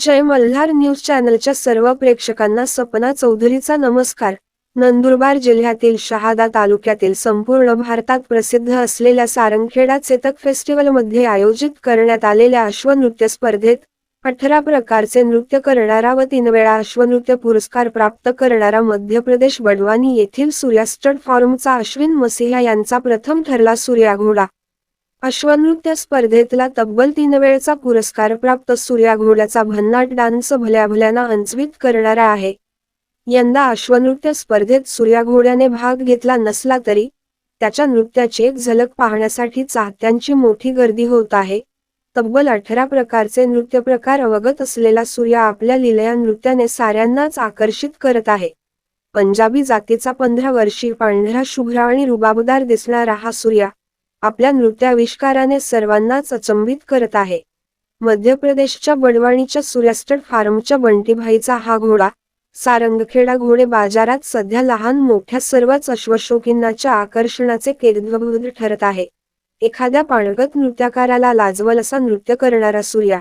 जय Malhar news चॅनलच्या सर्व प्रेक्षकांना सपना चौधरीचा नमस्कार. नंदुरबार जिल्ह्यातील शहादा तालुक्यातील संपूर्ण भारतात प्रसिद्ध असलेल्या सारंगखेडा चेतक फेस्टिवलमध्ये आयोजित करण्यात आलेल्या अश्वनृत्य स्पर्धेत अठरा प्रकारचे नृत्य करणारा व तीन वेळा अश्वनृत्य पुरस्कार प्राप्त करणारा मध्य प्रदेश बडवानी येथील सूर्यास्टड फॉर्मचा अश्विन मसिहा यांचा प्रथम ठरला सूर्याघोडा. अश्वनृत्य स्पर्धेतला तब्बल तीन वेळचा पुरस्कार प्राप्त सूर्या घोड्याचा भन्नाट डान्स भल्याभल्याना अंचवीत करणारा आहे. यंदा अश्वनृत्य स्पर्धेत सूर्या घोड्याने भाग घेतला नसला तरी त्याच्या नृत्याची एक झलक पाहण्यासाठी चाहत्यांची मोठी गर्दी होत आहे. तब्बल अठरा प्रकारचे नृत्य प्रकार अवगत असलेला सूर्या आपल्या लिलया नृत्याने साऱ्यांनाच आकर्षित करत आहे. पंजाबी जातीचा पंधरा वर्षी पांढरा शुभ्र आणि रुबाबदार दिसणारा हा सूर्या आपल्या नृत्याविष्काराने सर्वांनाच अचंबित करत आहे. मध्य प्रदेशच्या बडवाणीच्या सूर्यास्टड फार्मच्या बंटीभाईचा हा घोडा सारंगखेडा घोडे बाजारात सध्या लहान मोठ्या सर्वच अश्वशोकींनाच्या आकर्षणाचे केंद्रभूत ठरत आहे. एखाद्या पाणगत नृत्यकाराला लाजवल असा नृत्य करणारा सूर्या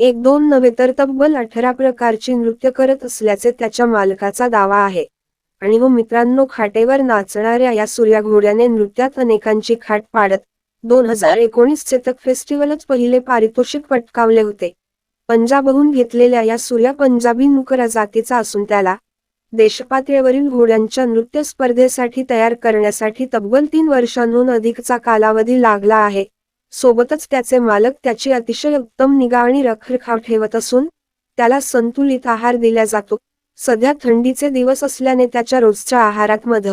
एक दोन नव्हे तर तब्बल अठरा प्रकारची नृत्य करत असल्याचे त्याच्या मालकाचा दावा आहे. आणि व मित्रांनो खाटेवर नाचणाऱ्या या सूर्या घोड्याने नृत्यात अनेकांची खाट पाडत दोन हजार एकोणीस चेतक फेस्टिवलच पहिले पारितोषिक पटकावले होते. पंजाबहून घेतलेल्या या सूर्या पंजाबी नुकरा जातीचा असून त्याला देशपातळीवरील घोड्यांच्या नृत्य स्पर्धेसाठी तयार करण्यासाठी तब्बल तीन वर्षांहून अधिकचा कालावधी लागला आहे. सोबतच त्याचे मालक त्याची अतिशय उत्तम निगा आणि रखरखाव ठेवत असून त्याला संतुलित आहार दिला जातो. सध्या थंडीचे दिवस असल्याने त्याच्या रोजच्या आहारात मध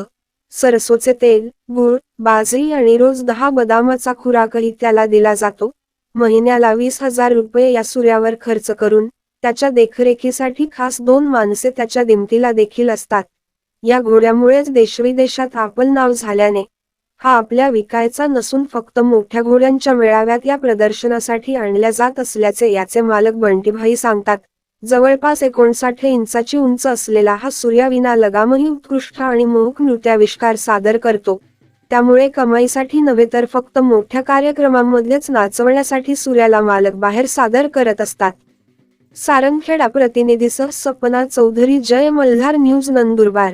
सरसोचे तेल गुळ बाजरी आणि रोज दहा बदामाचा खुराकही त्याला दिला जातो. महिन्याला वीस हजार रुपये या सूर्यावर खर्च करून त्याच्या देखरेखीसाठी खास दोन माणसे त्याच्या दिमतीला देखील असतात. या घोड्यामुळेच देशविदेशात आपल नाव झाल्याने हा आपल्या विकायचा नसून फक्त मोठ्या घोड्यांच्या मेळाव्यात या प्रदर्शनासाठी आणल्या जात असल्याचे याचे मालक बंटीभाई सांगतात. जवळपास एकोणसाठ इंचाची उंच असलेला हा सूर्याविना लगामही उत्कृष्ट आणि मोहक नृत्याविष्कार सादर करतो. त्यामुळे कमाईसाठी नव्हे तर फक्त मोठ्या कार्यक्रमांमधलेच नाचवण्यासाठी सूर्याला मालक बाहेर सादर करत असतात. सारंगखेडा प्रतिनिधीसह सपना चौधरी जय मल्हार न्यूज नंदुरबार.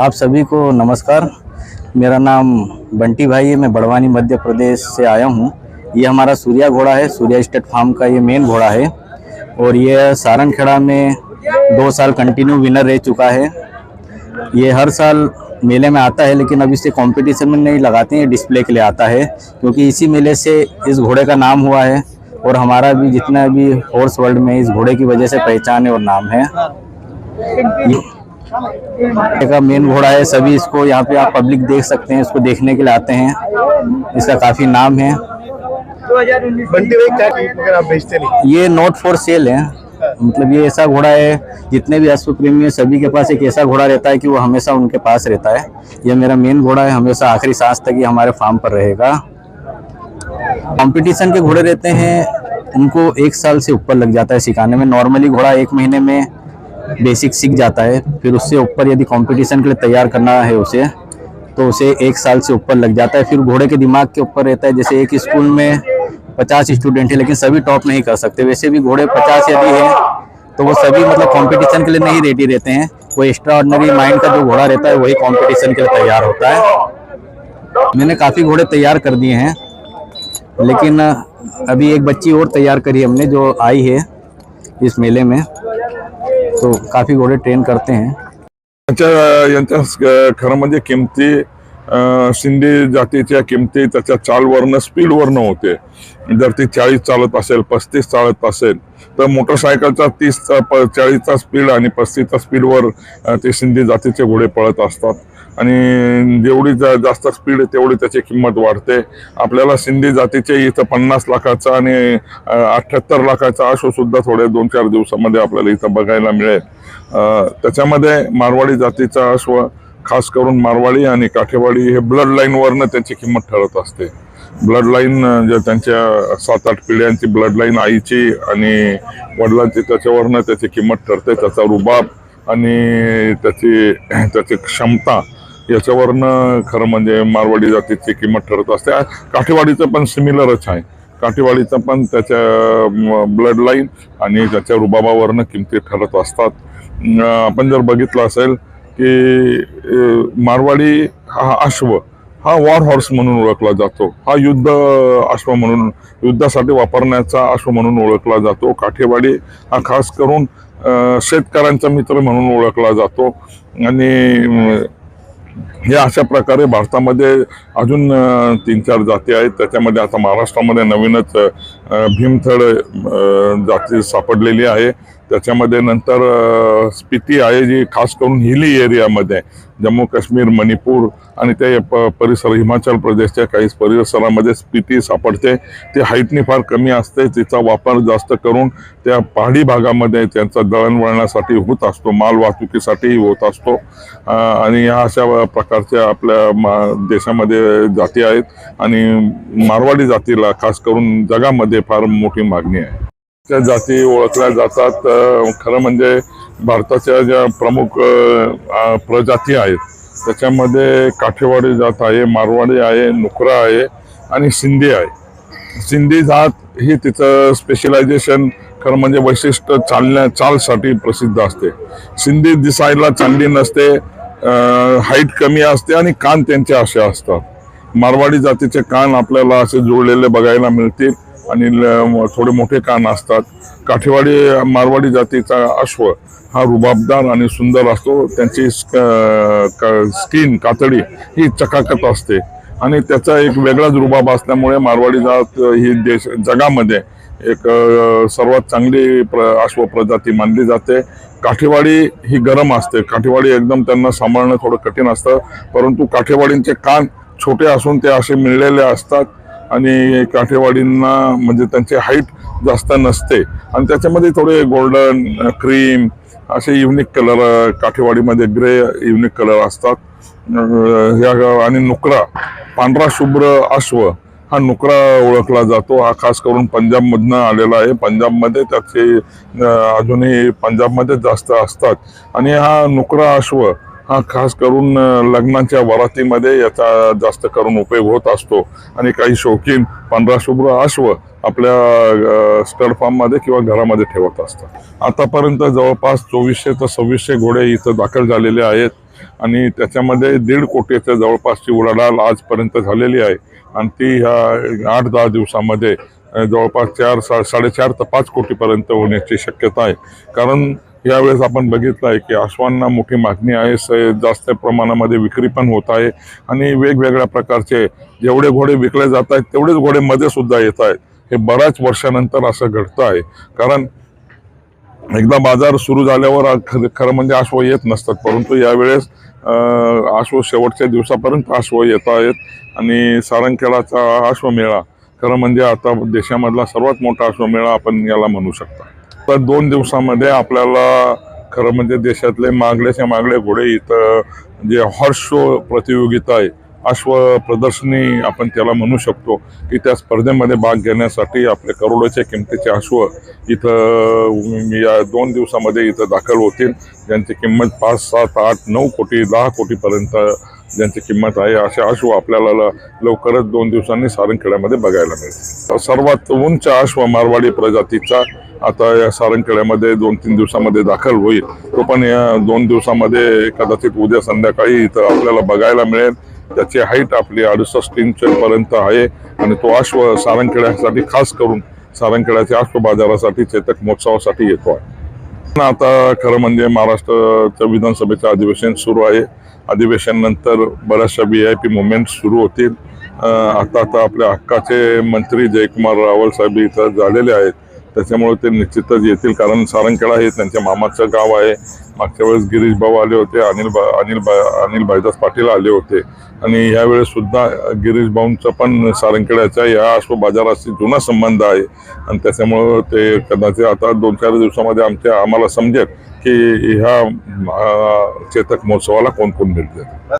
आप सभी को नमस्कार। मेरा नाम बंटी भाई है। मैं बड़वानी मध्य प्रदेश से आया हूँ। ये हमारा सूर्या घोड़ा है। सूर्या स्टेट फार्म का ये मेन घोड़ा है। और ये सारनखेड़ा में दो साल कंटिन्यू विनर रह चुका है। ये हर साल मेले में आता है, लेकिन अब इसे कंपटीशन में नहीं लगाते हैं। डिस्प्ले के लिए आता है, क्योंकि इसी मेले से इस घोड़े का नाम हुआ है। और हमारा भी जितना भी हॉर्स वर्ल्ड में इस घोड़े की वजह से पहचान है और नाम है। का मेन घोड़ा है सभी इसको यहाँ पे आप पब्लिक देख सकते हैं इसको देखने के लिए आते हैं। इसका काफ़ी नाम है। ये नोट फॉर सेल है। मतलब ये ऐसा घोड़ा है जितने भी अश्व प्रेमी है सभी के पास एक ऐसा घोड़ा रहता है कि वो हमेशा उनके पास रहता है। ये मेरा मेन घोड़ा है हमेशा आखिरी सांस तक ये हमारे फार्म पर रहेगा। कंपटीशन के घोड़े रहते हैं उनको एक साल से ऊपर लग जाता है सिखाने में। नॉर्मली घोड़ा एक महीने में बेसिक सीख जाता है, फिर उससे ऊपर यदि कंपटीशन के लिए तैयार करना है उसे तो उसे एक साल से ऊपर लग जाता है। फिर घोड़े के दिमाग के ऊपर रहता है, जैसे एक स्कूल में पचास स्टूडेंट है, लेकिन सभी टॉप नहीं कर सकते। वैसे भी घोड़े पचास यदि है तो वो सभी मतलब कंपटीशन के लिए नहीं रेडी रहते हैं। वो एक्स्ट्रा ऑर्डनरी माइंड का जो घोड़ा रहता है, वही कंपटीशन के लिए तैयार होता है। मैंने काफ़ी घोड़े तैयार कर दिए हैं, लेकिन अभी एक बच्ची और तैयार करी हमने, जो आई है इस मेले में। तो काफ़ी घोड़े ट्रेन करते हैं। यांच्या यांच्या खरं म्हणजे किमती शिंदे सिंधी जातीच्या किमती त्याच्या चालवरनं स्पीडवरनं होते. जर ती चाळीस चालत असेल पस्तीस चालत असेल तर मोटरसायकलचा तीसचा प चाळीसचा स्पीड आणि पस्तीसचा स्पीडवर ते सिंधी जातीचे घोडे पळत असतात. आणि जेवढी जा- जास्त स्पीड आहे तेवढी त्याची किंमत वाढते. आपल्याला सिंधी जातीचे इथं पन्नास लाखाचा आणि अठ्ठ्याहत्तर लाखाचा अश्व सुद्धा थोड्या दोन चार दिवसामध्ये आपल्याला इथं बघायला मिळेल. त्याच्यामध्ये मारवाडी जातीचा अश्व खास करून मारवाडी आणि काठेवाडी हे ब्लड लाईनवरनं त्याची किंमत ठरत असते. ब्लड लाईन जे त्यांच्या सात आठ पिढ्यांची ब्लड लाईन आईची आणि वडिलांची त्याच्यावरनं त्याची किंमत ठरते. त्याचा रुबाब आणि त्याची त्याची क्षमता याच्यावरनं खरं म्हणजे मारवाडी जातीची किंमत ठरत असते. काठेवाडीचं पण सिमिलरच आहे. काठेवाडीचं पण त्याच्या ब्लड लाईन आणि त्याच्या रुबाबावरनं किमती ठरत असतात. आपण जर बघितलं असेल की मारवाडी हा अश्व हा वॉर हॉर्स म्हणून ओळखला जातो. हा युद्ध अश्व म्हणून युद्धासाठी वापरण्याचा अश्व म्हणून ओळखला जातो. काठेवाडी हा खास करून शेतकऱ्यांचा मित्र म्हणून ओळखला जातो. आणि हे अशा प्रकारे भारतामध्ये अजून तीन चार जाती आहेत. त्याच्यामध्ये आता महाराष्ट्रामध्ये नवीनच भीमथड जाती सापडलेली आहे. त्याच्यामध्ये नंतर स्पिती आहे जी खास करून हिली एरियामध्ये आहे. जम्मू काश्मीर मणिपूर आणि ते प- परिसर हिमाचल प्रदेशच्या काही परिसरामध्ये स्पिती सापडते ती हाईटनी फार कमी असते तिचा वापर जास्त करून त्या पहाडी भागामध्ये त्यांचा दळणवळणासाठी होत असतो माल वाहतुकीसाठीही होत असतो आणि ह्या अशा प्रकारच्या आपल्या मा- देशामध्ये जाती आहेत आणि मारवाडी जातीला खास करून जगामध्ये फार मोठी मागणी आहे त्या जाती ओळखल्या जातात खरं म्हणजे भारताच्या ज्या प्रमुख प्रजाती आहेत त्याच्यामध्ये काठेवाडी जात आहे मारवाडी आहे नुकरा आहे आणि सिंधी आहे. सिंधी जात ही तिचं स्पेशलायझेशन खरं म्हणजे वैशिष्ट्य चालण्या चालसाठी प्रसिद्ध असते. सिंधी दिसायला चांगली नसते हाईट कमी असते आणि कान त्यांचे असे असतात. मारवाडी जातीचे कान आपल्याला असे जुळलेले बघायला मिळतील. आणि ल- थोडे मोठे कान असतात. काठेवाडी मारवाडी जातीचा अश्व हा रुबाबदार आणि सुंदर असतो. त्यांची स्किन कातडी ही चकाकत असते. आणि त्याचा एक वेगळाच रुबाब असल्यामुळे मारवाडी जात ही देश जगामध्ये एक सर्वात चांगली प्र अश्व प्रजाती मानली जाते. काठेवाडी ही गरम असते. काठेवाडी एकदम त्यांना सांभाळणं थोडं कठीण असतं. परंतु काठेवाडींचे कान छोटे असून ते असे मिळलेले असतात. आणि काठेवाडींना म्हणजे त्यांची हाईट जास्त नसते. आणि त्याच्यामध्ये थोडे गोल्डन क्रीम असे युनिक कलर काठेवाडीमध्ये ग्रे युनिक कलर असतात. ह्या आणि नुकरा पांढरा शुभ्र अश्व हा नुकरा ओळखला जातो. हा खास करून पंजाबमधनं आलेला आहे. पंजाबमध्ये त्याचे अजूनही पंजाबमध्ये जास्त असतात. आणि हा नुकरा अश्व हा खास करून लग्नाच्या वरातीमध्ये याचा जास्त करून उपयोग होत असतो. आणि काही शौकीन पांढरा शुभ्र अश्व आपल्या स्टड फार्ममध्ये किंवा घरामध्ये ठेवत असतात. आतापर्यंत जवळपास चोवीसशे ते सव्वीसशे घोडे इथं दाखल झालेले आहेत. आणि त्याच्यामध्ये दीड कोटीच्या जवळपासची उलाढाल आजपर्यंत झालेली आहे. आणि ती ह्या आठ दहा दिवसामध्ये जवळपास चार सा साडेचार ते पाच कोटीपर्यंत होण्याची शक्यता आहे. कारण यावेळेस आपण बघितलं आहे की अश्वांना मोठी मागणी आहे. स जास्त प्रमाणामध्ये विक्री पण होत आहे आणि वेगवेगळ्या प्रकारचे जेवढे घोडे विकले जात आहेत तेवढेच घोडे मध्ये सुद्धा येत आहेत. हे बऱ्याच वर्षानंतर असं घडतं आहे. कारण एकदा बाजार सुरू झाल्यावर खरं म्हणजे अश्व येत नसतात. परंतु यावेळेस आश्व अश्व शेवटच्या दिवसापर्यंत अश्व येत आहेत आणि सारंगखेडाचा हा अश्वमेळा खरं म्हणजे आता देशामधला सर्वात मोठा अश्वमेळा आपण याला म्हणू शकता. तर दोन दिवसामध्ये आपल्याला खरं म्हणजे देशातले मागल्याच्या मागले घोडे इथं जे हॉर्स शो प्रतियोगिता आहे अश्व प्रदर्शनी आपण त्याला म्हणू शकतो की त्या स्पर्धेमध्ये भाग घेण्यासाठी आपले करोडोच्या किमतीचे अश्व इथं या दोन दिवसामध्ये इथं दाखल होतील. ज्यांची किंमत पाच सात आठ नऊ कोटी दहा कोटीपर्यंत ज्यांची किंमत आहे असे अश्व आपल्याला लवकरच दोन दिवसांनी सारंगखेड्यामध्ये बघायला मिळतील. सर्वात उंच अश्व मारवाडी प्रजातीचा आता या सारंगखेड्यामध्ये दोन तीन दिवसामध्ये दाखल होईल. तो पण या दोन दिवसामध्ये कदाचित उद्या संध्याकाळी इथं आपल्याला बघायला मिळेल. त्याची हाईट आपली अडुसष्ट इंचपर्यंत आहे आणि तो अश्व सारंगखेड्यासाठी खास करून सारंगखेड्याच्या अश्व बाजारासाठी चेतक महोत्सवासाठी येतो आहे. पण आता खरं म्हणजे महाराष्ट्राच्या विधानसभेचं अधिवेशन सुरू आहे. अधिवेशन नंतर बऱ्याचशा व्ही आय पी मुवमेंट सुरू होतील. आता आता आपल्या हक्काचे मंत्री जयकुमार रावल साहेब इथं झालेले आहेत. त्याच्यामुळे ते निश्चितच येतील. कारण सारंगखेडा हे त्यांच्या मामाचं गाव आहे. मागच्या वेळेस गिरीश भाऊ आले होते अनिल बा अनिल बा अनिल भाईदास पाटील आले होते. आणि यावेळेस सुद्धा गिरीश भाऊंचा पण सारंगखेड्याच्या या अश्व बाजाराशी जुना संबंध आहे. आणि त्याच्यामुळं ते कदाचित आता दोन चार दिवसामध्ये आमच्या आम्हाला समजेल की ह्या चेतक महोत्सवाला कोण कोण भेट देतात